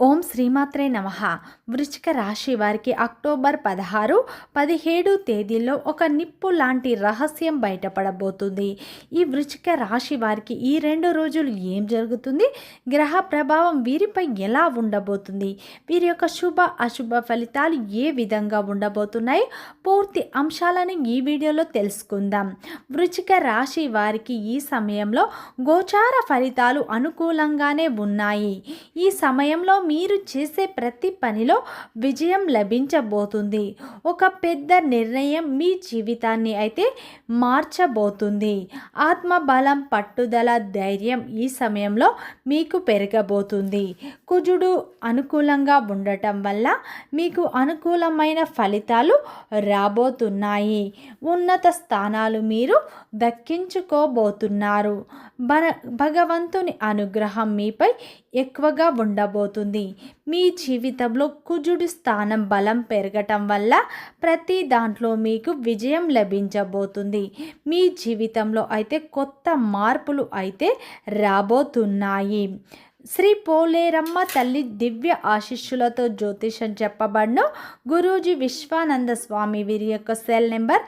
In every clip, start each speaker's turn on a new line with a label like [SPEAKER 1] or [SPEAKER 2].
[SPEAKER 1] ఓం శ్రీమాత్రే నమ. వృశ్చిక రాశి వారికి అక్టోబర్ పదహారు పదిహేడు తేదీల్లో ఒక నిప్పు లాంటి రహస్యం బయటపడబోతుంది. ఈ వృశ్చిక రాశి వారికి ఈ రెండు రోజులు ఏం జరుగుతుంది? గ్రహ ప్రభావం వీరిపై ఎలా ఉండబోతుంది? వీరి యొక్క శుభ అశుభ ఫలితాలు ఏ విధంగా ఉండబోతున్నాయి? పూర్తి అంశాలను ఈ వీడియోలో తెలుసుకుందాం. వృశ్చిక రాశి వారికి ఈ సమయంలో గోచార ఫలితాలు అనుకూలంగానే ఉన్నాయి. ఈ సమయంలో మీరు చేసే ప్రతి పనిలో విజయం లభించబోతుంది. ఒక పెద్ద నిర్ణయం మీ జీవితాన్ని అయితే మార్చబోతుంది. ఆత్మబలం పట్టుదల ధైర్యం ఈ సమయంలో మీకు పెరగబోతుంది. కుజుడు అనుకూలంగా ఉండటం వల్ల మీకు అనుకూలమైన ఫలితాలు రాబోతున్నాయి. ఉన్నత స్థానాలు మీరు దక్కించుకోబోతున్నారు. భగవంతుని అనుగ్రహం మీపై ఎక్కువగా ఉండబోతుంది. మీ జీవితంలో కుజుడి స్థానం బలం పెరగటం వల్ల ప్రతి దాంట్లో మీకు విజయం లభించబోతుంది. మీ జీవితంలో అయితే కొత్త మార్పులు అయితే రాబోతున్నాయి. శ్రీ పోలేరమ్మ తల్లి దివ్య ఆశిష్యులతో జ్యోతిషం చెప్పబడిన. గురూజీ విశ్వానంద స్వామి వీరి యొక్క cell number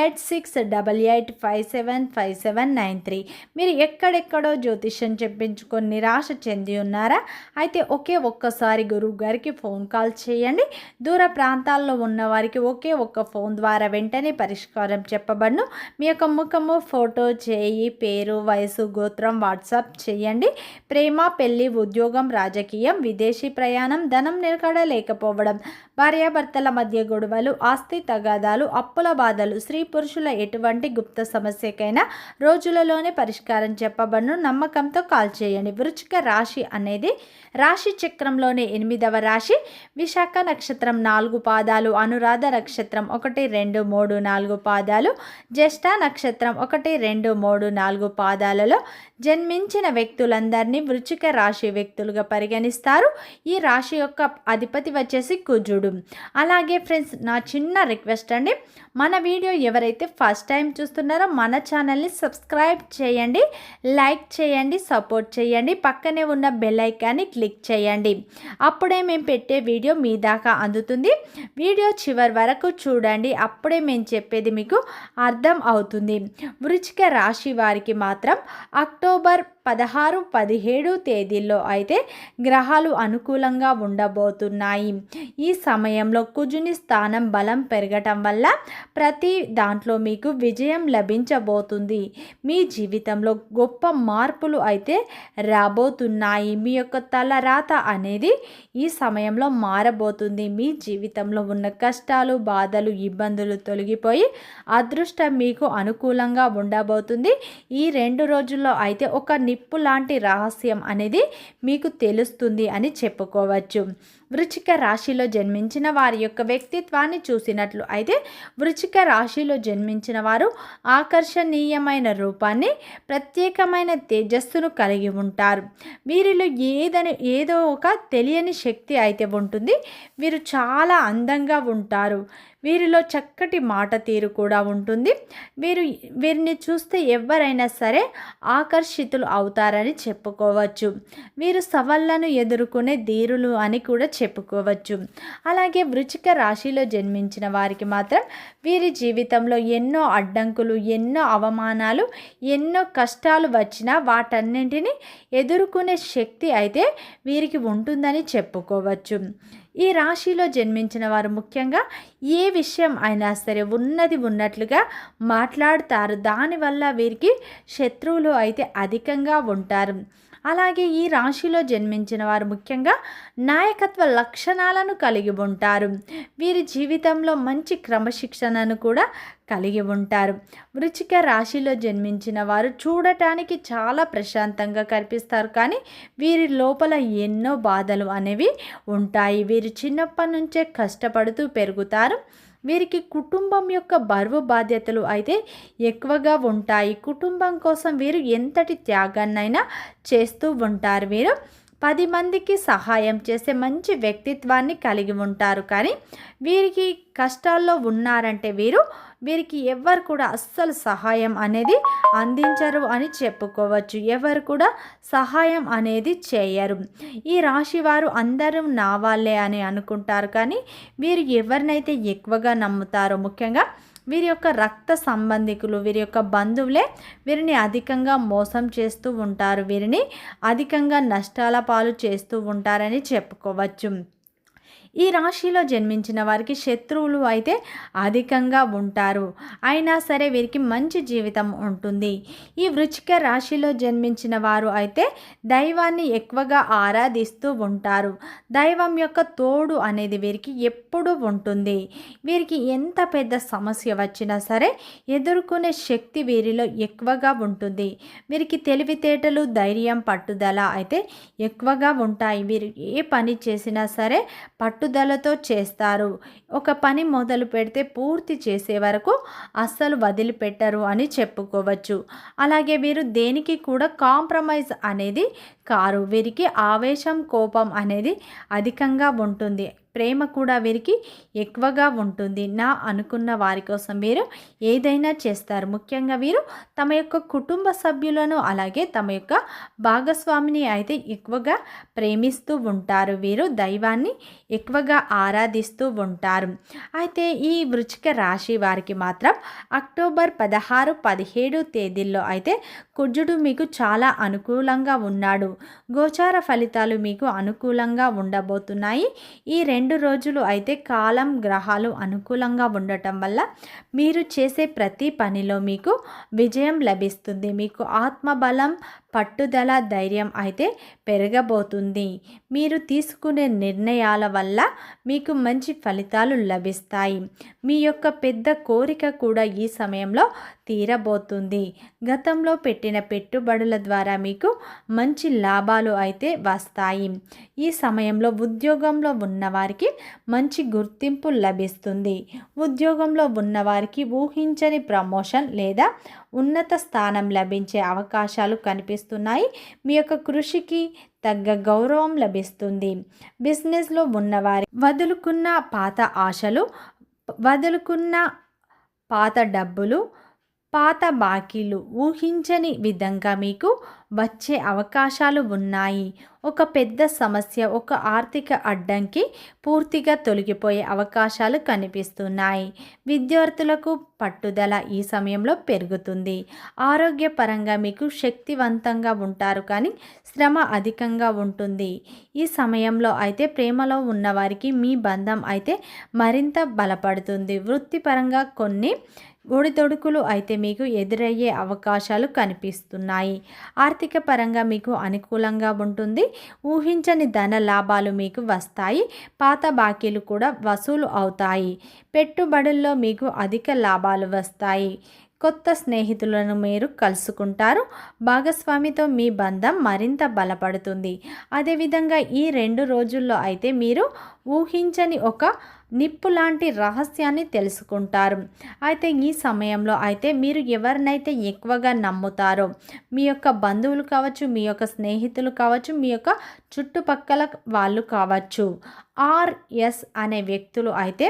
[SPEAKER 1] eight six double eight five seven five seven nine three. మీరు ఎక్కడెక్కడో జ్యోతిషం చెప్పించుకొని నిరాశ చెంది ఉన్నారా? అయితే ఒకే ఒక్కసారి గురువు గారికి ఫోన్ కాల్ చేయండి. దూర ప్రాంతాల్లో ఉన్న వారికి ఒకే ఒక్క ఫోన్ ద్వారా వెంటనే పరిష్కారం చెప్పబడును. మీ యొక్క ముఖము ఫోటో చేయి పేరు వయసు గోత్రం వాట్సాప్ చేయండి. ప్రేమ పెళ్ళి పెళ్ళి ఉద్యోగం రాజకీయం విదేశీ ప్రయాణం ధనం నిలకడ లేకపోవడం భార్యాభర్తల మధ్య గొడవలు ఆస్తి తగాదాలు అప్పుల బాధలు స్త్రీ పురుషుల ఎటువంటి గుప్త సమస్యకైనా రోజులలోనే పరిష్కారం చెప్పబడును. నమ్మకంతో కాల్ చేయండి. వృచ్చిక రాశి అనేది రాశి చక్రంలోని ఎనిమిదవ రాశి. విశాఖ నక్షత్రం నాలుగు పాదాలు అనురాధ నక్షత్రం ఒకటి రెండు మూడు నాలుగు పాదాలు. జ్యేష్ఠ నక్షత్రం ఒకటి రెండు మూడు నాలుగు పాదాలలో జన్మించిన వ్యక్తులందరినీ వృచ్చిక రాశి రాశి వ్యక్తులుగా పరిగణిస్తారు. ఈ రాశి యొక్క అధిపతి వచ్చేసి కుజుడు. అలాగే ఫ్రెండ్స్ నా చిన్న రిక్వెస్ట్ అండి. మన వీడియో ఎవరైతే ఫస్ట్ టైం చూస్తున్నారో మన ఛానల్ని సబ్స్క్రైబ్ చేయండి లైక్ చేయండి సపోర్ట్ చేయండి పక్కనే ఉన్న బెల్ ఐకాన్ని క్లిక్ చేయండి. అప్పుడే మేము పెట్టే వీడియో మీ దాకా అందుతుంది. వీడియో చివరి వరకు చూడండి అప్పుడే మేము చెప్పేది మీకు అర్థం అవుతుంది. వృచిక రాశి వారికి మాత్రం అక్టోబర్ పదహారు పదిహేడు తేదీల్లో అయితే గ్రహాలు అనుకూలంగా ఉండబోతున్నాయి. ఈ సమయంలో కుజుని స్థానం బలం పెరగటం వల్ల ప్రతి దాంట్లో మీకు విజయం లభించబోతుంది. మీ జీవితంలో గొప్ప మార్పులు అయితే రాబోతున్నాయి. మీ యొక్క తలరాత అనేది ఈ సమయంలో మారబోతుంది. మీ జీవితంలో ఉన్న కష్టాలు బాధలు ఇబ్బందులు తొలగిపోయి అదృష్టం మీకు అనుకూలంగా ఉండబోతుంది. ఈ రెండు రోజుల్లో అయితే ఒక ని నిప్పు లాంటి రహస్యం అనేది మీకు తెలుస్తుంది అని చెప్పుకోవచ్చు. వృచిక రాశిలో జన్మించిన వారి యొక్క వ్యక్తిత్వాన్ని చూసినట్లు అయితే వృచిక రాశిలో జన్మించిన వారు ఆకర్షణీయమైన రూపాన్ని ప్రత్యేకమైన తేజస్సును కలిగి ఉంటారు. వీరిలో ఏదని ఏదో ఒక తెలియని శక్తి అయితే ఉంటుంది. వీరు చాలా అందంగా ఉంటారు. వీరిలో చక్కటి మాట తీరు కూడా ఉంటుంది. వీరు వీరిని చూస్తే ఎవరైనా సరే ఆకర్షితులు అవుతారని చెప్పుకోవచ్చు. వీరు సవాళ్ళను ఎదుర్కొనే ధీరులు అని కూడా చెప్పుకోవచ్చు. అలాగే వృచిక రాశిలో జన్మించిన వారికి మాత్రం వీరి జీవితంలో ఎన్నో అడ్డంకులు ఎన్నో అవమానాలు ఎన్నో కష్టాలు వచ్చినా వాటన్నింటినీ ఎదుర్కొనే శక్తి అయితే వీరికి ఉంటుందని చెప్పుకోవచ్చు. ఈ రాశిలో జన్మించిన వారు ముఖ్యంగా ఏ విషయం అయినా సరే ఉన్నది ఉన్నట్లుగా మాట్లాడతారు. దానివల్ల వీరికి శత్రువులు అయితే అధికంగా ఉంటారు. అలాగే ఈ రాశిలో జన్మించిన వారు ముఖ్యంగా నాయకత్వ లక్షణాలను కలిగి ఉంటారు. వీరి జీవితంలో మంచి క్రమశిక్షణను కూడా కలిగి ఉంటారు. వృచిక రాశిలో జన్మించిన వారు చూడటానికి చాలా ప్రశాంతంగా కనిపిస్తారు. కానీ వీరి లోపల ఎన్నో బాధలు అనేవి ఉంటాయి. వీరు చిన్నప్పటి నుంచే కష్టపడుతూ పెరుగుతారు. వీరికి కుటుంబం యొక్క బరువు బాధ్యతలు అయితే ఎక్కువగా ఉంటాయి. కుటుంబం కోసం వీరు ఎంతటి త్యాగాన్నైనా చేస్తూ ఉంటారు. వీరు పది మందికి సహాయం చేసే మంచి వ్యక్తిత్వాన్ని కలిగి ఉంటారు. కానీ వీరికి కష్టాల్లో ఉన్నారంటే వీరు వీరికి ఎవరు కూడా అస్సలు సహాయం అనేది అందించరు అని చెప్పుకోవచ్చు. ఎవరు కూడా సహాయం అనేది చేయరు. ఈ రాశి వారు అందరూ నా వాళ్ళే అని అనుకుంటారు. కానీ వీరు ఎవరినైతే ఎక్కువగా నమ్ముతారో ముఖ్యంగా వీరి యొక్క రక్త సంబంధికులు వీరి యొక్క బంధువులే వీరిని అధికంగా మోసం చేస్తూ ఉంటారు. వీరిని అధికంగా నష్టాల పాలు చేస్తూ ఉంటారని చెప్పుకోవచ్చు. ఈ రాశిలో జన్మించిన వారికి శత్రువులు అయితే అధికంగా ఉంటారు. అయినా సరే వీరికి మంచి జీవితం ఉంటుంది. ఈ వృచ్చిక రాశిలో జన్మించిన వారు అయితే దైవాన్ని ఎక్కువగా ఆరాధిస్తూ ఉంటారు. దైవం యొక్క తోడు అనేది వీరికి ఎప్పుడూ ఉంటుంది. వీరికి ఎంత పెద్ద సమస్య వచ్చినా సరే ఎదుర్కొనే శక్తి వీరిలో ఎక్కువగా ఉంటుంది. వీరికి తెలివితేటలు ధైర్యం పట్టుదల అయితే ఎక్కువగా ఉంటాయి. వీరు ఏ పని చేసినా సరే పట్టు పట్టుదలతో చేస్తారు. ఒక పని మొదలు పెడితే పూర్తి చేసే వరకు అస్సలు వదిలిపెట్టరు అని చెప్పుకోవచ్చు. అలాగే వీరు దేనికి కూడా కాంప్రమైజ్ అనేది కారు. వీరికి ఆవేశం కోపం అనేది అధికంగా ఉంటుంది. ప్రేమ కూడా వీరికి ఎక్కువగా ఉంటుంది. నా అనుకున్న వారి కోసం వీరు ఏదైనా చేస్తారు. ముఖ్యంగా వీరు తమ యొక్క కుటుంబ సభ్యులను అలాగే తమ యొక్క భాగస్వామిని అయితే ఎక్కువగా ప్రేమిస్తూ ఉంటారు. వీరు దైవాన్ని ఎక్కువగా ఆరాధిస్తూ ఉంటారు. అయితే ఈ వృచిక రాశి వారికి మాత్రం అక్టోబర్ పదహారు పదిహేడు తేదీల్లో అయితే కుజుడు మీకు చాలా అనుకూలంగా ఉన్నాడు. గోచార ఫలితాలు మీకు అనుకూలంగా ఉండబోతున్నాయి. ఈ రెండు రెండు రోజులు అయితే కాలం గ్రహాలు అనుకూలంగా ఉండటం వల్ల మీరు చేసే ప్రతి పనిలో మీకు విజయం లభిస్తుంది. మీకు ఆత్మబలం పట్టుదల ధైర్యం అయితే పెరగబోతుంది. మీరు తీసుకునే నిర్ణయాల వల్ల మీకు మంచి ఫలితాలు లభిస్తాయి. మీ యొక్క పెద్ద కోరిక కూడా ఈ సమయంలో తీరబోతుంది. గతంలో పెట్టిన పెట్టుబడుల ద్వారా మీకు మంచి లాభాలు అయితే వస్తాయి. ఈ సమయంలో ఉద్యోగంలో ఉన్నవారికి మంచి గుర్తింపు లభిస్తుంది. ఉద్యోగంలో ఉన్నవారికి ఊహించని ప్రమోషన్ లేదా ఉన్నత స్థానం లభించే అవకాశాలు కనిపిస్తున్నాయి. మీ యొక్క కృషికి తగ్గ గౌరవం లభిస్తుంది. బిజినెస్లో ఉన్నవారి వదులుకున్న పాత ఆశలు వదులుకున్న పాత డబ్బులు పాత బాకీలు ఊహించని విధంగా మీకు వచ్చే అవకాశాలు ఉన్నాయి. ఒక పెద్ద సమస్య ఒక ఆర్థిక అడ్డంకి పూర్తిగా తొలగిపోయే అవకాశాలు కనిపిస్తున్నాయి. విద్యార్థులకు పట్టుదల ఈ సమయంలో పెరుగుతుంది. ఆరోగ్యపరంగా మీకు శక్తివంతంగా ఉంటారు కానీ శ్రమ అధికంగా ఉంటుంది. ఈ సమయంలో అయితే ప్రేమలో ఉన్నవారికి మీ బంధం అయితే మరింత బలపడుతుంది. వృత్తిపరంగా కొన్ని ఒడిదొడుకులు అయితే మీకు ఎదురయ్యే అవకాశాలు కనిపిస్తున్నాయి. ఆర్థిక ఆర్థిక పరంగా మీకు అనుకూలంగా ఉంటుంది. ఊహించని ధన లాభాలు మీకు వస్తాయి. పాత బాకీలు కూడా వసూలు అవుతాయి. పెట్టుబడుల్లో మీకు అధిక లాభాలు వస్తాయి. కొత్త స్నేహితులను మీరు కలుసుకుంటారు. భాగస్వామితో మీ బంధం మరింత బలపడుతుంది. అదేవిధంగా ఈ రెండు రోజుల్లో అయితే మీరు ఊహించని ఒక నిప్పు లాంటి రహస్యాన్ని తెలుసుకుంటారు. అయితే ఈ సమయంలో అయితే మీరు ఎవరినైతే ఎక్కువగా నమ్ముతారో మీ యొక్క బంధువులు కావచ్చు మీ యొక్క స్నేహితులు కావచ్చు మీ యొక్క చుట్టుపక్కల వాళ్ళు కావచ్చు ఆర్ఎస్ అనే వ్యక్తులు అయితే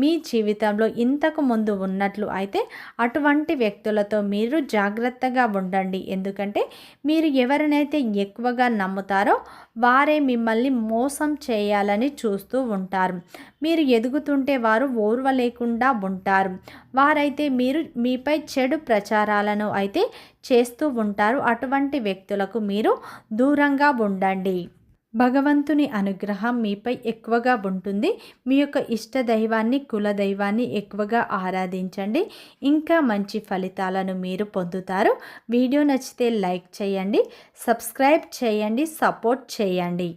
[SPEAKER 1] మీ జీవితంలో ఇంతకు ముందు ఉన్నట్లు అయితే అటువంటి వ్యక్తులతో మీరు జాగ్రత్తగా ఉండండి. ఎందుకంటే మీరు ఎవరినైతే ఎక్కువగా నమ్ముతారో వారే మిమ్మల్ని మోసం చేయాలని చూస్తూ ఉంటారు. మీరు ఎదుగుతుంటే వారు ఓర్వ లేకుండా ఉంటారు. వారైతే మీరు మీపై చెడు ప్రచారాలను అయితే చేస్తూ ఉంటారు. అటువంటి వ్యక్తులకు మీరు దూరంగా ఉండండి. భగవంతుని అనుగ్రహం మీపై ఎక్కువగా ఉంటుంది. మీ యొక్క ఇష్ట దైవాన్ని కుల దైవాన్ని ఎక్కువగా ఆరాధించండి. ఇంకా మంచి ఫలితాలను మీరు పొందుతారు. వీడియో నచ్చితే లైక్ చేయండి సబ్స్క్రైబ్ చేయండి సపోర్ట్ చేయండి.